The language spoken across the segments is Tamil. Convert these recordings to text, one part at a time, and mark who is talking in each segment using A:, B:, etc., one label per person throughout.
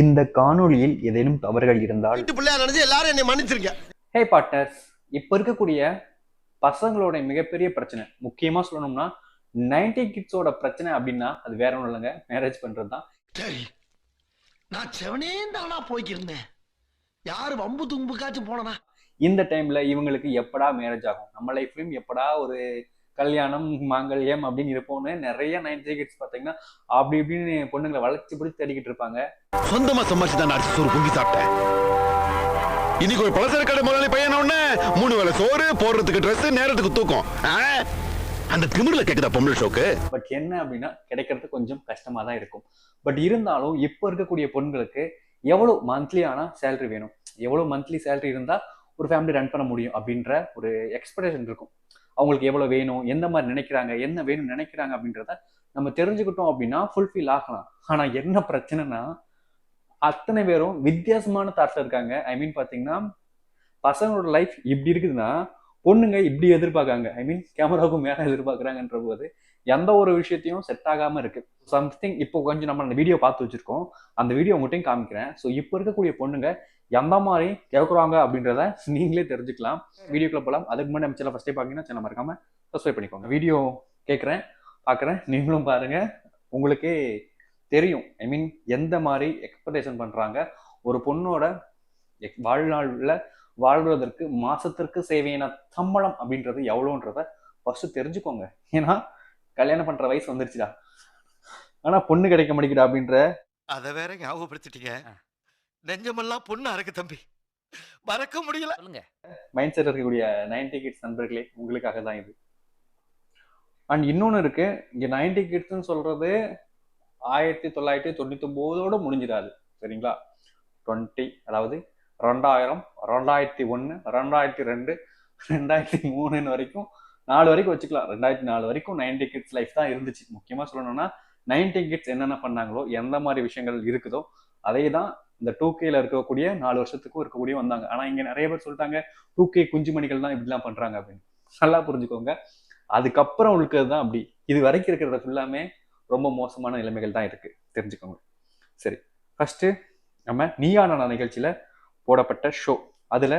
A: இந்த காணொளியில் ஏதேனும் தவறுகள் இருந்தால்
B: எல்லாரும் என்னை மன்னிச்சிருங்க.
A: ஹே பார்ட்னர்ஸ் இப்போ இருக்கக்கூடிய பசங்களோட மிகப்பெரிய பிரச்சனை. முக்கியமா சொல்லணும்னா நைன்டி கிட்ஸோட பிரச்சனை அப்படின்னா அது வேற ஒன்றும் இல்லைங்க. மேரேஜ் பண்றது தான்
B: சரி நான் செவனே தானா போய்க்கிருந்தேன். யாரு வம்பு தும்புக்காச்சும் போனனா?
A: இந்த டைம்ல இவங்களுக்கு எப்படா மேரேஜ் ஆகும்? நம்ம லைஃப்லயும் எப்படா ஒரு கல்யாணம் மாங்கல்யம் அப்படின்னு இருப்போம்னு நிறைய நைன்டி கிட்ஸ் பார்த்தீங்கன்னா அப்படி இப்படின்னு பொண்ணுங்களை வளைச்சு பிடிச்சி தேடிக்கிட்டு இருப்பாங்க.
C: சொந்தமா சம்பாதிச்சு தான் அரிசி சோறு பொங்கி சாப்பிட்டேன். இன்னைக்கு ஒரு பலசர கடை முதலாளி பையன உடனே? மூணு வேளை சோறு போடுறதுக்கு Dress நேரத்துக்கு தூக்கம்? அந்த திமிர்ல கேக்குதா பொம்பளை ஷோக்கு
A: பட் என்ன அப்படின்னா கிடைக்கிறது கொஞ்சம் கஷ்டமா தான் இருக்கும். பட் இருந்தாலும் இப்போ இருக்கக்கூடிய பொண்களுக்கு எவ்வளோ மந்த்லி ஆனால் சேலரி வேணும்? எவ்வளோ மந்த்லி சேலரி இருந்தால் ஒரு ஃபேமிலி ரன் பண்ண முடியும் அப்படின்ற ஒரு எக்ஸ்பெக்டேஷன் இருக்கும். அவங்களுக்கு எவ்வளோ வேணும் எந்த மாதிரி நினைக்கிறாங்க என்ன வேணும்னு நினைக்கிறாங்க அப்படின்றத நம்ம தெரிஞ்சுக்கிட்டோம் அப்படின்னா ஃபுல்ஃபில் ஆகலாம். ஆனால் என்ன பிரச்சனைனா அத்தனை பேரும் வித்தியாசமான தாட்ல இருக்காங்க. ஐ மீன் பார்த்தீங்கன்னா பசங்களோட லைஃப் இப்படி இருக்குதுன்னா பொண்ணுங்க இப்படி எதிர்பார்க்காங்க. ஐ மீன் கேமராவுக்கு மேலே எதிர்பார்க்குறாங்கன்ற போது எந்த ஒரு விஷயத்தையும் செட் ஆகாம இருக்கு. சம்திங் இப்போ கொஞ்சம் நம்ம அந்த வீடியோ பார்த்து வச்சிருக்கோம். அந்த வீடியோ உங்கள்கிட்டையும் காமிக்கிறேன். ஸோ இப்போ இருக்கக்கூடிய பொண்ணுங்க எந்த மாதிரி கேட்குறாங்க அப்படின்றத நீங்களே தெரிஞ்சுக்கலாம். வீடியோக்குள்ள போகலாம் அதுக்கு முன்னாடி நம்ம சேனல் ஃபஸ்ட்டே பார்த்தீங்கன்னா சேனல் மறக்காம சப்ஸ்கிரைப் பண்ணிக்கோங்க. வீடியோ கேட்குறேன் பார்க்குறேன் நீங்களும் பாருங்க. உங்களுக்கே தெரியும். ஐ மீன் எந்த மாதிரி எக்ஸ்பெக்டேஷன் பண்றாங்க. ஒரு பொண்ணோட வாழ்நாள்ல வாழ்வதற்கு மாசத்திற்கு தேவையான சம்பளம் அப்படின்றது எவ்வளோன்றத ஃபர்ஸ்ட் தெரிஞ்சுக்கோங்க. ஏன்னா கல்யாணம் பண்ற வயசு வந்துருச்சுடா. ஆனா பொண்ணு கிடைக்க மாட்டேங்குதா அப்படின்ற.
B: அத வேற ஞாபகப்படுத்திட்டீங்க. நெஞ்சமெல்லாம் பொண்ணு அறக்கு தம்பி. மறக்க முடியல.
D: சொல்லுங்க.
A: மைண்ட் செட் இருக்கக்கூடிய நைன்டி கிட்ஸ் நண்பர்களே உங்களுக்காக தான் இது. அண்ட் இன்னொன்று இருக்கு இங்க நைன்டி கிட்ஸ்னு சொல்றது ஆயிரத்தி தொள்ளாயிரத்தி தொண்ணூத்தி ஒன்பதோட முடிஞ்சிடாது. சரிங்களா? டுவெண்ட்டி அதாவது ரெண்டாயிரம் ரெண்டாயிரத்தி ஒன்று ரெண்டாயிரத்தி ரெண்டு ரெண்டாயிரத்தி மூணுன்னு வரைக்கும் நாலு வரைக்கும் வச்சுக்கலாம். ரெண்டாயிரத்தி நாலு வரைக்கும் நைன்டி கிட்ஸ் லைஃப் தான் இருந்துச்சு. முக்கியமாக சொல்லணும்னா நைன்டி கிட்ஸ் என்னென்ன பண்ணாங்களோ எந்த மாதிரி விஷயங்கள் இருக்குதோ அதே தான் இந்த டூ கேல இருக்கக்கூடிய நாலு வருஷத்துக்கும் இருக்கக்கூடிய வந்தாங்க. ஆனால் இங்கே நிறைய பேர் சொல்லிட்டாங்க டூ கே குஞ்சுமணிகள் தான் இப்படிலாம் பண்றாங்க அப்படின்னு. நல்லா புரிஞ்சுக்கோங்க. அதுக்கப்புறம் இருக்கிறது தான் அப்படி. இது வரைக்கும் இருக்கிறத ஃபுல்லாமே ரொம்ப மோசமான நிலைமைகள் தான் இருக்கு. தெரிஞ்சுக்கோங்க. சரி. ஃபர்ஸ்ட் நம்ம நீயான நிகழ்ச்சியில போடப்பட்ட ஷோ அதுல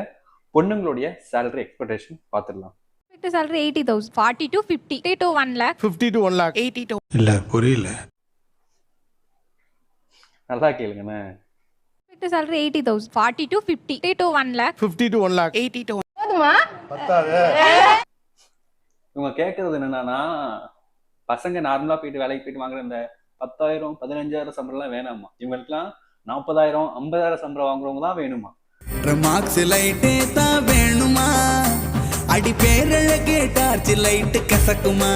A: பொண்ணுங்களுடைய சேலரி எக்ஸ்பெக்டேஷன் பார்த்துடலாம்.
E: Expected salary 80,000. 40 to 50. 50 to 1 lakh.
F: Fifty to one lakh
E: 80 to
F: இல்ல புரியல
A: நல்லா கேளுங்கண்ணே
E: expected salary 80,000. 40 to 50. 50 to 1 lakh.
F: Fifty to one lakh
E: 80 to
A: இவங்க கேட்கறது என்னன்னா பசங்க நார்மலா போயிட்டு வேலைக்கு போயிட்டு வாங்குற இந்த பத்தாயிரம் பதினஞ்சாயிரம் சம்பளம்லாம் வேணாமா இவங்களுக்குலாம் நாற்பதாயிரம் ஐம்பதாயிரம் சம்பளம் வாங்குறவங்க தான் வேணுமா
G: மார்க்ஸ் லைட்டே தான் வேணுமா அடி பேரழகே டார்ச் லைட்டு கசக்குமா?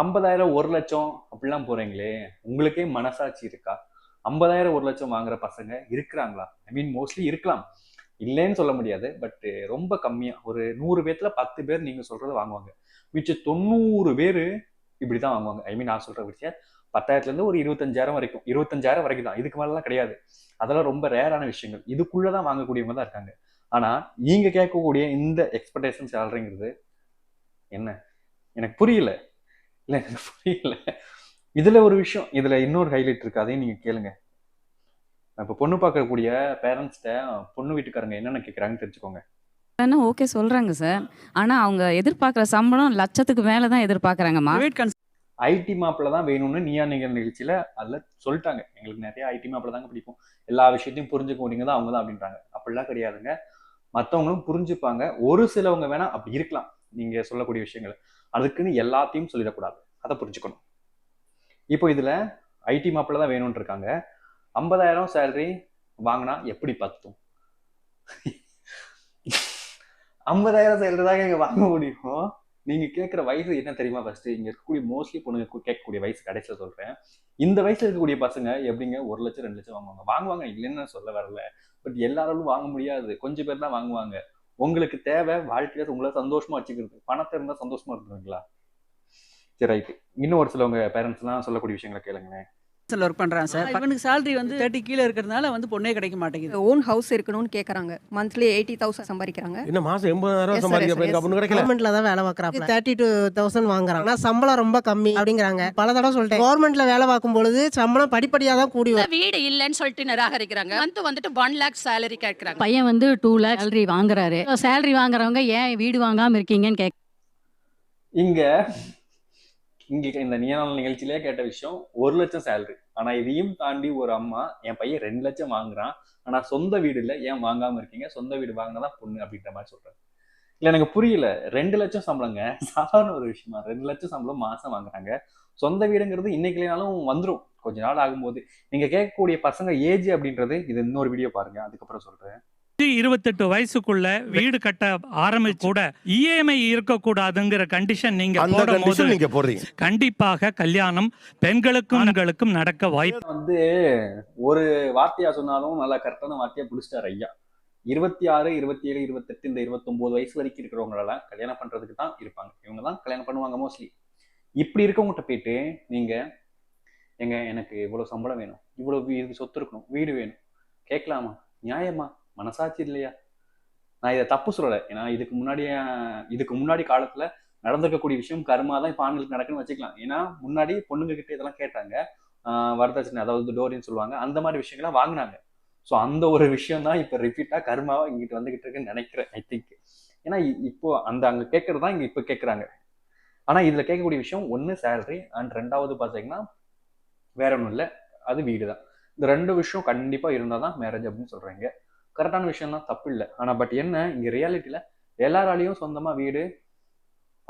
A: ஐம்பதாயிரம் ஒரு லட்சம் அப்படிலாம் போறீங்களே உங்களுக்கே மனசாட்சி இருக்கா? ஐம்பதாயிரம் ஒரு லட்சம் வாங்குற பசங்க இருக்கிறாங்களா? ஐ மீன் மோஸ்ட்லி இருக்கலாம். இல்லைன்னு சொல்ல முடியாது பட் ரொம்ப கம்மியா. ஒரு நூறு பேர்த்துல பத்து பேர் நீங்க சொல்றதை வாங்குவாங்க. மிச்ச தொண்ணூறு பேர் இப்படிதான் வாங்குவாங்க. ஐ மீன் நான் சொல்ற விஷயம் பத்தாயிரத்துல இருந்து ஒரு இருபத்தஞ்சாயிரம் வரைக்கும். இருபத்தஞ்சாயிரம் வரைக்கும் தான் இதுக்கு மேலாம் கிடையாது. அதெல்லாம் ரொம்ப ரேரான விஷயங்கள். இதுக்குள்ளதான் வாங்கக்கூடியவங்க தான் இருக்காங்க. ஆனா நீங்க கேட்கக்கூடிய இந்த எக்ஸ்பெக்டேஷன் சேலரிங்கிறது என்ன? எனக்கு புரியல. இல்ல எனக்கு புரியல. இதுல ஒரு விஷயம் இதுல இன்னொரு ஹைலைட் இருக்கு. அதையும் நீங்க கேளுங்க. இப்ப பொண்ணு பார்க்கக்கூடிய பேரண்ட்ஸ்ட பொண்ணு வீட்டுக்காரங்க என்னென்ன கேக்குறாங்கன்னு தெரிஞ்சுக்கோங்க.
H: ஆனா ஓகே சொல்றாங்க சார் ஆனா அவங்க எதிர்பார்க்குற சம்பளம் லட்சத்துக்கு மேல தான் எதிர்பார்க்கறாங்கம்மா.
A: ஐடி மாப்பிள்ள தான் வேணும்னு நீயா நீங்கள் நிகழ்ச்சியில அதுல சொல்லிட்டாங்க. எங்களுக்கு நிறைய ஐடி மாப்பிள்ள தாங்க பிடிக்கும். எல்லா விஷயத்தையும் புரிஞ்சுக்க முடியுங்க தான் அவங்க தான் அப்படின்றாங்க. அப்படிலாம் கிடையாதுங்க. மற்றவங்களும் புரிஞ்சுப்பாங்க. ஒரு சிலவங்க வேணா அப்படி இருக்கலாம். நீங்க சொல்லக்கூடிய விஷயங்கள். அதுக்குன்னு எல்லாத்தையும் சொல்லிடக்கூடாது. அதை புரிஞ்சுக்கணும். இப்போ இதுல ஐடி மாப்பிள்ள தான் வேணும்னு இருக்காங்க. ஐம்பதாயிரம் சேலரி வாங்கினா எப்படி பத்தும்? ஐம்பதாயிரம் சேலரி தாங்க இங்க வாங்க முடியும். நீங்க கேட்குற வயசு என்ன தெரியுமா ஃபர்ஸ்ட் இங்க இருக்கக்கூடிய மோஸ்ட்லி பொண்ணுங்க கேட்கக்கூடிய வயசு கடைசியில் சொல்றேன். இந்த வயசுல இருக்கக்கூடிய பசங்க எப்படிங்க? ஒரு லட்சம் ரெண்டு லட்சம் வாங்குவாங்க. வாங்குவாங்க இல்லைன்னு சொல்ல வரல. பட் எல்லாராலும் வாங்க முடியாது. கொஞ்சம் பேர் தான் வாங்குவாங்க. உங்களுக்கு தேவை வாழ்க்கையில உங்களை சந்தோஷமா வச்சுக்கிறது. பணத்தை இருந்தா சந்தோஷமா இருக்குங்களா சரி ரைட்டு இன்னும் ஒரு சிலவங்க பேரண்ட்ஸ் எல்லாம் சொல்லக்கூடிய விஷயங்களை கேளுங்களேன்.
D: ஒர்க் பண்றான் சார். இவனுக்கு salary வந்து தேர்ட்டி கீழே இருக்கிறதுனால வந்து பொண்ணே கிடைக்க மாட்டேங்குது.
E: ஓன் ஹவுஸ் இருக்கணும்னு கேக்குறாங்க. மந்த்லி எயிட்டி தௌசண்ட் சம்பாதிக்கிறாங்க.
I: என்ன மாசம் எண்பதாயிரம்
E: Yes, sir,
I: சம்பாதிக்க
E: yes,
I: போயிருக்க
E: yes.
I: அப்படின்னு கிடைக்கல.
J: கவர்மெண்ட்ல தான் வேலை பார்க்கறாங்க தேர்ட்டி டூ தௌசண்ட் வாங்குறாங்க. ஆனா சம்பளம் ரொம்ப கம்மி அப்படிங்கிறாங்க. பல தடவை சொல்லிட்டேன். கவர்மெண்ட்ல வேலை பார்க்கும் பொழுது சம்பளம் படிப்படியா தான் கூடி வரும்.
D: வீடு இல்லைன்னு சொல்லிட்டு நிராகரிக்கிறாங்க வந்து வந்துட்டு ஒன் லேக் சேலரி கேட்கறாங்க
H: பையன் வந்து டூ லேக் சேலரி வாங்குறாரு. சேலரி வாங்குறவங்க ஏன் வீடு வாங்காம இருக்கீங்கன்னு கேட்க
A: இங்க இங்க இந்த நியநாள் நிகழ்ச்சியிலே கேட்ட விஷயம் ஒரு லட்சம் சேலரி ஆனா இதையும் தாண்டி ஒரு அம்மா என் பையன் ரெண்டு லட்சம் வாங்குறான். ஆனா சொந்த வீடு இல்ல ஏன் வாங்காம இருக்கீங்க? சொந்த வீடு வாங்கினதான் பொண்ணு அப்படின்ற மாதிரி சொல்றாரு. இல்ல எனக்கு புரியல. ரெண்டு லட்சம் சம்பளங்க. சாதாரண ஒரு விஷயமா. ரெண்டு லட்சம் சம்பளம் மாசம் வாங்குறாங்க. சொந்த வீடுங்கிறது இன்னைக்குலனாலும் வந்துடும் கொஞ்ச நாள் ஆகும்போது. நீங்க கேட்கக்கூடிய பசங்க ஏஜ் அப்படின்றது இது இன்னொரு வீடியோ பாருங்க. அதுக்கப்புறம் சொல்றேன்.
F: இருபத்தெட்டு வயசுக்குள்ள வீடு கட்ட ஆரம்பிச்சு கூட இஎம்ஐ இருக்கக்கூடாதுங்கிற கண்டிஷன் நீங்க
I: அந்த
F: போடும்போது
I: கண்டிஷன் நீங்க போடுறீங்க.
F: கண்டிப்பாக கல்யாணம் பெண்களுக்கும் ஆண்களுக்கும் நடக்க வாய்ப்பு
A: வந்து ஒரு வார்த்தையா சொன்னாலும் நல்லா கரெக்டான வார்த்தையா பிடிச்சிட்டாரு ஐயா. இருபத்தி ஆறு இருபத்தி ஏழு இருபத்தெட்டு இந்த இருபத்தொன்பது வயசு வரைக்கும் இருக்கிறவங்களெல்லாம் கல்யாணம் பண்றதுக்கு தான் இருப்பாங்க. இவங்க தான் கல்யாணம் பண்ணுவாங்க மோஸ்ட்லி இப்படி இருக்கவங்ககிட்ட போயிட்டு நீங்க எங்க எனக்கு இவ்வளவு சம்பளம் வேணும். இவ்வளவு வீடு சொத்து இருக்கணும். வீடு வேணும். கேட்கலாமா? நியாயமா? மனசாட்சி இல்லையா? நான் இதை தப்பு சொல்லலை. ஏன்னா இதுக்கு முன்னாடி இதுக்கு முன்னாடி காலத்துல நடந்திருக்கக்கூடிய விஷயம் கருமா தான் இப்போ ஆண்களுக்கு நடக்குன்னு வச்சுக்கலாம். ஏன்னா முன்னாடி பொண்ணுங்க கிட்ட இதெல்லாம் கேட்டாங்க. வரதட்சணை அதாவது டோரின்னு சொல்லுவாங்க. அந்த மாதிரி விஷயங்கள்லாம் வாங்கினாங்க. ஸோ அந்த ஒரு விஷயம் தான் இப்போ ரிப்பீட்டாக கர்மாவாக இங்கிட்டு வந்துகிட்டு இருக்குன்னு நினைக்கிறேன் ஐ திங்க் ஏன்னா இ- இப்போ அந்த அங்கே கேட்கறது தான் இங்கே இப்போ கேட்குறாங்க. ஆனால் இதில் கேட்கக்கூடிய விஷயம் ஒன்று சேலரி அண்ட் ரெண்டாவது பார்த்தீங்கன்னா வேற ஒன்றும் இல்லை. அது வீடு தான். இந்த ரெண்டு விஷயம் கண்டிப்பாக இருந்தால் தான் மேரேஜ் அப்படின்னு சொல்கிறாங்க கரெக்டான விஷயம்லாம் தப்பு இல்லை ஆனால் பட் என்ன இங்கே ரியாலிட்டியில் எல்லாராலையும் சொந்தமாக வீடு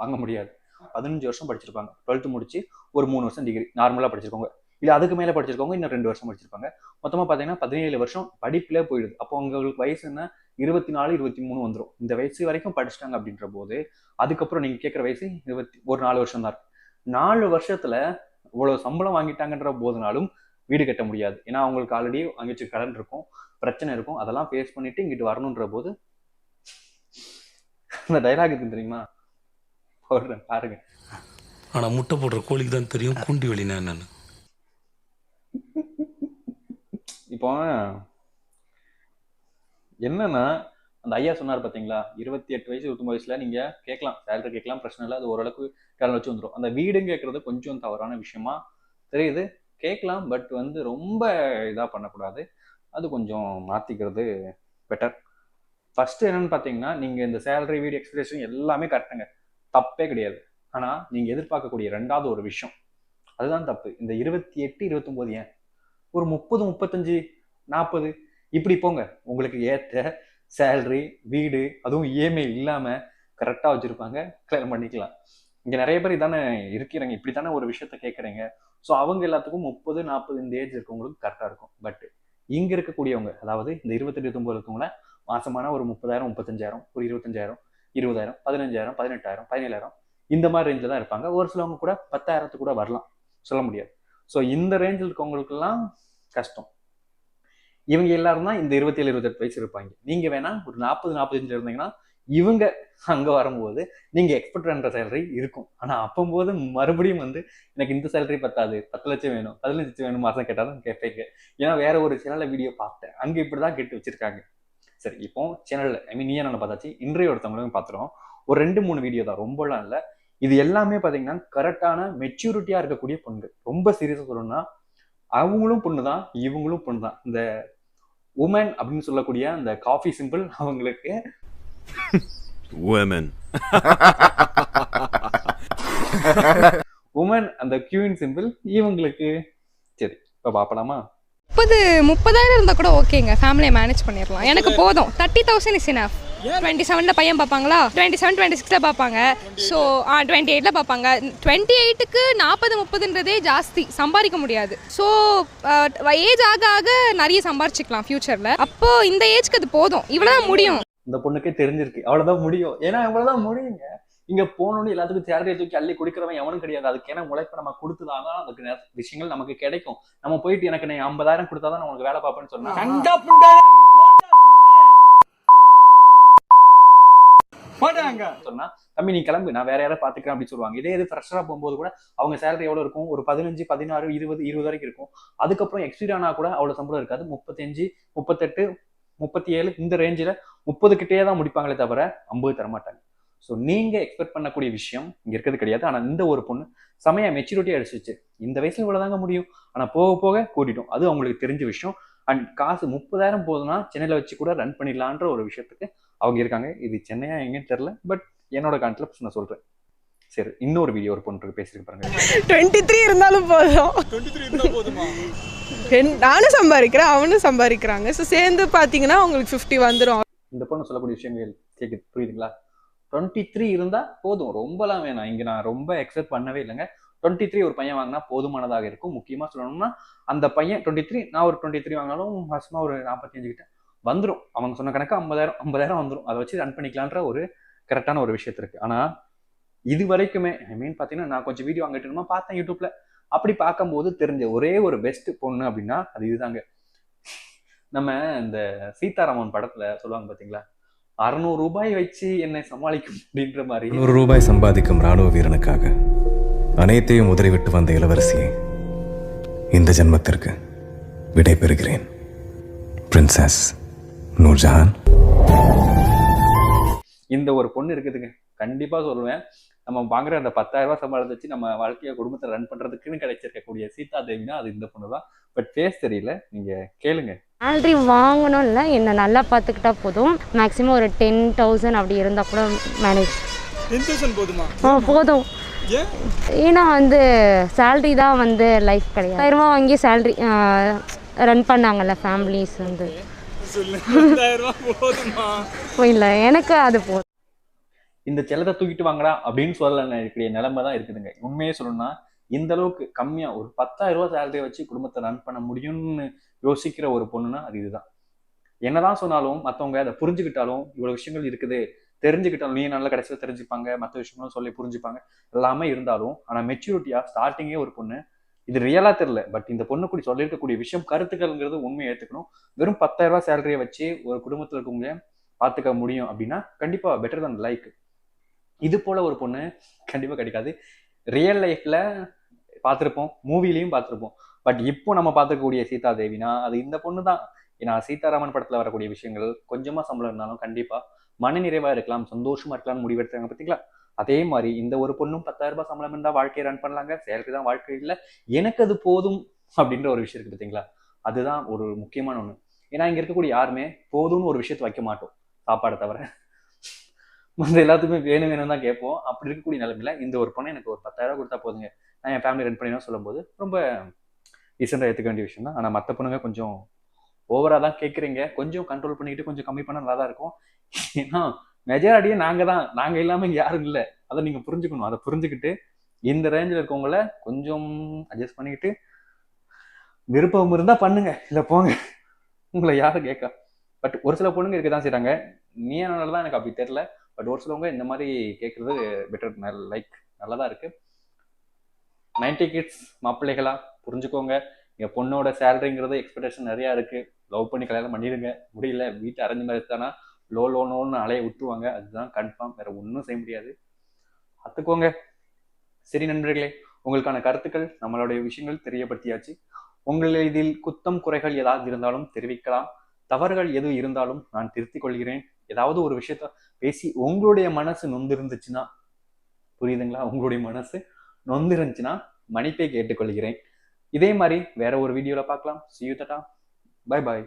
A: வாங்க முடியாது. பதினஞ்சு வருஷம் படிச்சிருப்பாங்க. டுவெல்த்து முடிச்சு ஒரு மூணு வருஷம் டிகிரி நார்மலாக படிச்சிருக்கவங்க. இல்லை அதுக்கு மேலே படிச்சிருக்கவங்க இன்னும் ரெண்டு வருஷம் படிச்சிருப்பாங்க. மொத்தமாக பார்த்தீங்கன்னா பதினேழு வருஷம் படிப்பிலே போயிடுது. அப்போ உங்களுக்கு வயசு என்ன? இருபத்தி நாலு இருபத்தி மூணு வந்துடும் இந்த வயசு வரைக்கும் படிச்சிட்டாங்க அப்படின்ற போது அதுக்கப்புறம் நீங்கள் கேட்குற வயசு இருபத்தி ஒரு நாலு வருஷம் தான் இருக்கு. நாலு வருஷத்துல இவ்வளவு சம்பளம் வாங்கிட்டாங்கன்ற போதுனாலும் வீடு கட்ட முடியாது. ஏன்னா அவங்களுக்கு ஆல்ரெடி வாங்கி வச்சு கடன் இருக்கும் பிரச்சனை இருக்கும். அதெல்லாம் ஃபேஸ் பண்ணிட்டு இங்கிட்டு வரணுன்ற போது அந்த டைலாக் இருக்கு தெரியுமா? போடுறேன் பாருங்க.
F: ஆனா முட்டை போடுற கோழிக்கு தான் தெரியும் குண்டி வெளினா என்னன்னு.
A: இப்போ என்னன்னா அந்த ஐயா சொன்னார் பாத்தீங்களா? இருபத்தி எட்டு வயசு இருபத்தொம்பது வயசுல நீங்க கேட்கலாம் சேலரி கேட்கலாம் பிரச்சனை இல்லை அது ஓரளவுக்கு கடன் வச்சு வந்துடும் அந்த வீடுன்னு கேட்கறது கொஞ்சம் தவறான விஷயமா தெரியுது. கேட்கலாம் பட் வந்து ரொம்ப இதாக பண்ணக்கூடாது. அது கொஞ்சம் மாற்றிக்கிறது பெட்டர் ஃபஸ்ட்டு என்னன்னு பார்த்தீங்கன்னா நீங்கள் இந்த சேலரி வீடு எக்ஸ்பிரேஷன் எல்லாமே கரெக்டுங்க தப்பே கிடையாது. ஆனால் நீங்கள் எதிர்பார்க்கக்கூடிய ரெண்டாவது ஒரு விஷயம். அதுதான் தப்பு. இந்த இருபத்தி எட்டு இருபத்தொம்போது ஏன்? ஒரு முப்பது முப்பத்தஞ்சு நாற்பது இப்படி போங்க. உங்களுக்கு ஏற்ற சேல்ரி வீடு அதுவும் இஎம்ஐ இல்லாமல் கரெக்டாக வச்சுருப்பாங்க. கல்யாணம் பண்ணிக்கலாம். இங்கே நிறைய பேர் இதானே இருக்கிறாங்க. இப்படி தானே ஒரு விஷயத்த கேட்குறீங்க ஸோ அவங்க எல்லாத்துக்கும் முப்பது நாற்பது இந்த ஏஜ் இருக்கவங்களுக்கு கரெக்டாக இருக்கும். பட் இங்கே இருக்கக்கூடியவங்க அதாவது இந்த இருபத்தெட்டு இருபத்தொம்பது இருக்கவங்கள மாசமான ஒரு முப்பதாயிரம் முப்பத்தஞ்சாயிரம் ஒரு இருபத்தஞ்சாயிரம் இருபதாயிரம் பதினஞ்சாயிரம் பதினெட்டாயிரம் பதினேழாயிரம் இந்த மாதிரி ரேஞ்சில் தான் இருப்பாங்க. ஒரு சிலவங்க கூட பத்தாயிரத்துக்கு கூட வரலாம். சொல்ல முடியாது. ஸோ இந்த ரேஞ்சில் இருக்கவங்களுக்குலாம் கஷ்டம். இவங்க எல்லாரும் தான் இந்த இருபத்தேழு இருபத்தெட்டு வயசு இருப்பாங்க. நீங்கள் வேணால் ஒரு நாற்பது நாற்பத்தஞ்சு இருந்தீங்கன்னா இவங்க அங்க வரும்போது நீங்க எக்ஸ்பெக்ட் பண்ற சேலரி இருக்கும். ஆனா போது மறுபடியும் வந்து எனக்கு இந்த சேலரி பத்தாது. பத்து லட்சம் வேணும். பதினஞ்சு லட்சம் வேணும் மாசம் கேட்டாலும் கேட்பீங்க. ஏன்னா வேற ஒரு சேனல்ல வீடியோ பார்த்தேன். அங்க இப்படிதான் கேட்டு வச்சிருக்காங்க. சரி இப்போ சேனல்ல ஐ மீன் நீ என்ன பார்த்தாச்சு? இன்றைய ஒருத்தவங்களும் பார்த்துறோம் ஒரு ரெண்டு மூணு வீடியோ தான். ரொம்பலாம் இல்லை. இது எல்லாமே பார்த்தீங்கன்னா கரெக்டான மெச்சூரிட்டியா இருக்கக்கூடிய பொண்ணுகள் ரொம்ப சீரியஸாக சொல்லணும்னா அவங்களும் பொண்ணு தான் இவங்களும் பொண்ணு தான். இந்த உமன் அப்படின்னு சொல்லக்கூடிய அந்த காஃபி சிம்பிள் அவங்களுக்கு
C: women.
A: உமன் அந்த கியூன் சிம்பிள் இவங்களுக்கு. சரி இப்போ பார்ப்பலாமா
E: முப்பது முப்பதாயிரம் இருந்தால் கூட ஓகேங்க. ஃபேமிலியை மேனேஜ் பண்ணிடலாம் எனக்கு போதும். Thirty thousand is enough twenty செவனில் பையன் பார்ப்பாங்களா டுவெண்ட்டி செவன் டுவெண்ட்டி சிக்ஸில் பார்ப்பாங்க ஸோ டுவெண்ட்டி எயிட்டில் பார்ப்பாங்க டுவெண்ட்டி எயிட்டுக்கு நாற்பது முப்பதுன்றதே ஜாஸ்தி. சம்பாதிக்க முடியாது. ஸோ ஏஜ் ஆக ஆக நிறைய சம்பாரிச்சிக்கலாம் ஃப்யூச்சரில் அப்போது இந்த ஏஜ்க்கு அது போதும். இவ்வளோ முடியும்.
A: இந்த பொண்ணுக்கே தெரிஞ்சிருக்கு. அவ்வளவுதான் முடியும். ஏன்னா இவ்வளவுதான் முடியுங்க. இங்க போனோன்னு எல்லாத்துக்கும் சேலரியை தூக்கி அள்ளி கொடுக்குறவன் எவனும் கிடையாது. அதுக்கான உழைப்பு நம்ம கொடுத்துதான் தான் அதுக்கு விஷயங்கள் நமக்கு கிடைக்கும். நம்ம போயிட்டு எனக்கு நீ ஐம்பதாயிரம் கொடுத்தாதான் உனக்கு வேலை பார்ப்பேன்னு சொன்னா. சொன்னா. தம்பி நீ கிளம்பு. நான் வேற யாராவது பாத்துக்கிறேன் அப்படின்னு சொல்லுவாங்க. இதே இது ஃப்ரெஷரா போகும்போது கூட அவங்க சேலரி எவ்வளவு இருக்கும்? ஒரு பதினஞ்சு பதினாறு இருபது இருபது வரைக்கும் இருக்கும். அதுக்கப்புறம் எக்ஸ்பீரியன் ஆனா கூட அவ்வளவு சம்பளம் இருக்காது. முப்பத்தஞ்சு முப்பத்தெட்டு முப்பத்தி ஏழு இந்த ரேஞ்சில் முப்பது கிட்டே தான் முடிப்பாங்களே தவிர ஐம்பது தரமாட்டாங்க. ஸோ நீங்கள் எக்ஸ்பெக்ட் பண்ணக்கூடிய விஷயம் இங்கே இருக்கிறது கிடையாது. ஆனால் இந்த ஒரு பொண்ணு செமையா மெச்சூரிட்டி அடிச்சிச்சு இந்த வயசில் இவ்வளோதாங்க முடியும். ஆனால் போக போக கூட்டிட்டோம். அது அவங்களுக்கு தெரிஞ்ச விஷயம். அண்ட் காசு முப்பதாயிரம் போதுன்னா சென்னையில் வச்சு கூட ரன் பண்ணிடலான்ற ஒரு விஷயத்துக்கு அவங்க இருக்காங்க. இது சென்னையா எங்கேன்னு தெரில பட் என்னோட கான்செப்ட் நான் சொல்கிறேன் சரி இன்னொரு வீடியோ ஒரு பொண்ணு பேசிருக்கு பாருங்க.
I: டுவெண்ட்டி த்ரீ இருந்தாலும் போதும். நானும் சம்பாதிக்கிறேன் அவனும் சம்பாதிக்கிறாங்க. ஸோ சேர்ந்து பார்த்தீங்கன்னா உங்களுக்கு ஃபிஃப்டி வந்துடும்
A: இந்த பொண்ணு சொல்லக்கூடிய விஷயங்கள் கேக்குது புரியுதுங்களா? டுவெண்ட்டி த்ரீ இருந்தா போதும். ரொம்பலாம் வேணாம். இங்க நான் ரொம்ப எக்ஸ்பெக்ட் பண்ணவே இல்லைங்க. டுவெண்ட்டி த்ரீ ஒரு பையன் வாங்கினா போதுமானதாக இருக்கும். முக்கியமா சொல்லணும்னா அந்த பையன் டுவெண்ட்டி த்ரீ நான் ஒரு டுவெண்ட்டி த்ரீ வாங்கினாலும் மாசமா ஒரு நாற்பத்தஞ்சு கிட்ட வந்துடும் அவங்க சொன்ன கணக்கு ஐம்பதாயிரம் ஐம்பதாயிரம் வந்துடும் அதை வச்சு ரன் பண்ணிக்கலான்ற ஒரு கரெக்டான ஒரு விஷயத்து இருக்கு ஆனா இது வரைக்குமே ஐ மீன் பார்த்தீங்கன்னா நான் கொஞ்சம் வீடியோ வாங்கிட்டு பார்த்தேன் யூடியூப்ல அப்படி பார்க்கும்போது தெரிஞ்ச ஒரே ஒரு பெஸ்ட் பொண்ணு அப்படின்னா அது இதுதாங்க. நம்ம இந்த சீதாராமன் படத்துல சொல்லுவாங்க பாத்தீங்களா? அறுநூறு ரூபாய் வச்சு என்னை சமாளிக்கும் அப்படின்ற மாதிரி.
K: நூறு ரூபாய் சம்பாதிக்கும் ராணுவ வீரனுக்காக அனைத்தையும் உதறிவிட்டு வந்த இளவரசியை இந்த ஜென்மத்திற்கு விடை பெறுகிறேன். பிரின்சஸ் நூர்ஜஹான்
A: இந்த ஒரு பொண்ணு இருக்குதுங்க. கண்டிப்பா சொல்லுவேன். நம்ம வாங்குற அந்த பத்தாயிரம் ரூபாய் சம்பளத்தை வச்சு நம்ம வாழ்க்கையை குடும்பத்தை ரன் பண்றதுக்குன்னு கிடைச்சிருக்கக்கூடிய சீதா தேவினா அது இந்த பொண்ணு தான். பட் ஃபேஸ் தெரியல. நீங்க கேளுங்க.
L: சேல்ரி வாங்கணும் இல்லை என்னை நல்லா பார்த்துக்கிட்டா போதும். மேக்ஸிமம் ஒரு டென் தௌசண்ட் அப்படி இருந்தால் கூட மேனேஜ்
M: டென் தௌசண்ட் போதுமா?
L: ஆ போதும்.
M: ஏன்?
L: ஏன்னா வந்து சேல்ரி தான் வந்து லைஃப் கிடையாது. ஆயிரரூபா வாங்கி சேல்ரி ரன் பண்ணாங்கல்ல ஃபேமிலிஸ் வந்து. இல்லை. எனக்கு அது போதும்
A: இந்த செல்லத்தை தூக்கிட்டு வாங்கடா அப்படின்னு சொல்லல இருக்கக்கூடிய நிலைமை தான் இருக்குதுங்க. உண்மையே சொல்லணும்னா இந்த அளவுக்கு கம்மியா ஒரு பத்தாயிரம் ரூபாய் சேலரியை வச்சு குடும்பத்தை ரன் பண்ண முடியும்னு யோசிக்கிற ஒரு பொண்ணுனா அது இதுதான். என்னதான் சொன்னாலும் மற்றவங்க அதை புரிஞ்சுக்கிட்டாலும் இவ்வளவு விஷயங்கள் இருக்குது. தெரிஞ்சுக்கிட்டாலும் நீ நல்ல கடைசியில் தெரிஞ்சுப்பாங்க. மற்ற விஷயங்களும் சொல்லி புரிஞ்சுப்பாங்க. எல்லாமே இருந்தாலும் ஆனா மெச்சூரிட்டியா ஸ்டார்டிங்கே ஒரு பொண்ணு இது ரியலா தெரியல. பட் இந்த பொண்ணு கூட சொல்லியிருக்கக்கூடிய விஷயம் கருத்துக்கள்ங்கிறது உண்மையை ஏத்துக்கணும். வெறும் பத்தாயிரம் ரூபாய் சேலரியை வச்சு ஒரு குடும்பத்தில் இருக்கவங்க பார்த்துக்க முடியும் அப்படின்னா கண்டிப்பா பெட்டர் தன் லைக் இது போல ஒரு பொண்ணு கண்டிப்பா கிடைக்காது. ரியல் லைஃப்ல பார்த்துருப்போம் மூவிலையும் பார்த்துருப்போம். பட் இப்போ நம்ம பார்த்துக்கக்கூடிய சீதா தேவினா அது இந்த பொண்ணு தான் ஏன்னா சீதாராமன் படத்துல வரக்கூடிய விஷயங்கள் கொஞ்சமா சம்பளம் இருந்தாலும் கண்டிப்பா மன நிறைவா இருக்கலாம் சந்தோஷமா இருக்கலாம்னு முடிவெடுத்தாங்க பார்த்தீங்களா அதே மாதிரி இந்த ஒரு பொண்ணும் பத்தாயிரம் ரூபாய் சம்பளம் இருந்தா வாழ்க்கையை ரன் பண்ணலாங்க. செயற்கை தான் வாழ்க்கை இல்லை. எனக்கு அது போதும் அப்படின்ற ஒரு விஷயம் இருக்கு பார்த்தீங்களா அதுதான் ஒரு முக்கியமான ஒண்ணு. ஏன்னா இங்க இருக்கக்கூடிய யாருமே போதும்னு ஒரு விஷயத்தை வைக்க மாட்டோம். சாப்பாடை தவிர. மற்ற எல்லாத்துக்குமே வேணும் வேணும் தான் கேட்போம். அப்படி இருக்கக்கூடிய நிலைமையில இந்த ஒரு பொண்ணு எனக்கு ஒரு பத்தாயிரம் கொடுத்தா போதுங்க. நான் என் ஃபேமிலி ரன் பண்ணினா சொல்லும்போது ரொம்ப ரீசெண்டாக ஏற்றுக்க வேண்டிய விஷயம் தான். ஆனால் மற்ற பொண்ணுங்க கொஞ்சம் ஓவராக தான் கேட்குறீங்க கொஞ்சம் கண்ட்ரோல் பண்ணிக்கிட்டு கொஞ்சம் கம்மி பண்ணால் நல்லா தான் இருக்கும். ஏன்னா மெஜாரிட்டியே நாங்கள் தான். நாங்கள் இல்லாமல் இங்கே யாரும் இல்லை. அதை நீங்கள் புரிஞ்சுக்கணும். அதை புரிஞ்சுக்கிட்டு இந்த ரேஞ்சில் இருக்கவங்கள கொஞ்சம் அட்ஜஸ்ட் பண்ணிக்கிட்டு விருப்பம் இருந்தால் பண்ணுங்க. இல்லை போங்க. உங்களை யாரும் கேட்க. பட் ஒரு சில பொண்ணுங்க இருக்க தான் செய்கிறாங்க நீ அதனால தான் எனக்கு அப்படி தெரில பட் ஒரு சிலவங்க இந்த மாதிரி கேட்குறது பெட்டர் லைக் நல்லதா இருக்கு. நைன்டி கிட்ஸ் மாப்பிள்ளைகளா புரிஞ்சுக்கோங்க. எங்க பொண்ணோட சேலரிங்கிறது எக்ஸ்பெக்டேஷன் நிறையா இருக்கு. லவ் பண்ணி கல்யாணம் பண்ணிடுங்க. முடியல வீட்டு அரேஞ்ச் மேரேஜ் தானா லோ லோ லோன்னு அலைய விட்டுருவாங்க. அதுதான் கன்ஃபார்ம் வேற ஒன்றும் செய்ய முடியாது. பார்த்துக்கோங்க. சரி நண்பர்களே உங்களுக்கான கருத்துக்கள் நம்மளுடைய விஷயங்கள் தெரியப்படுத்தியாச்சு. உங்கள் இதில் குத்தம் குறைகள் ஏதாவது இருந்தாலும் தெரிவிக்கலாம். தவறுகள் எது இருந்தாலும் நான் திருத்திக் கொள்கிறேன். ஏதாவது ஒரு விஷயத்த பேசி உங்களுடைய மனசு நொந்திருந்துச்சுன்னா புரியுதுங்களா? உங்களுடைய மனசு நொந்திருந்துச்சுன்னா மன்னிப்பை கேட்டுக்கொள்கிறேன். இதே மாதிரி வேற ஒரு வீடியோல பார்க்கலாம். சியூ தட்டா பை பாய்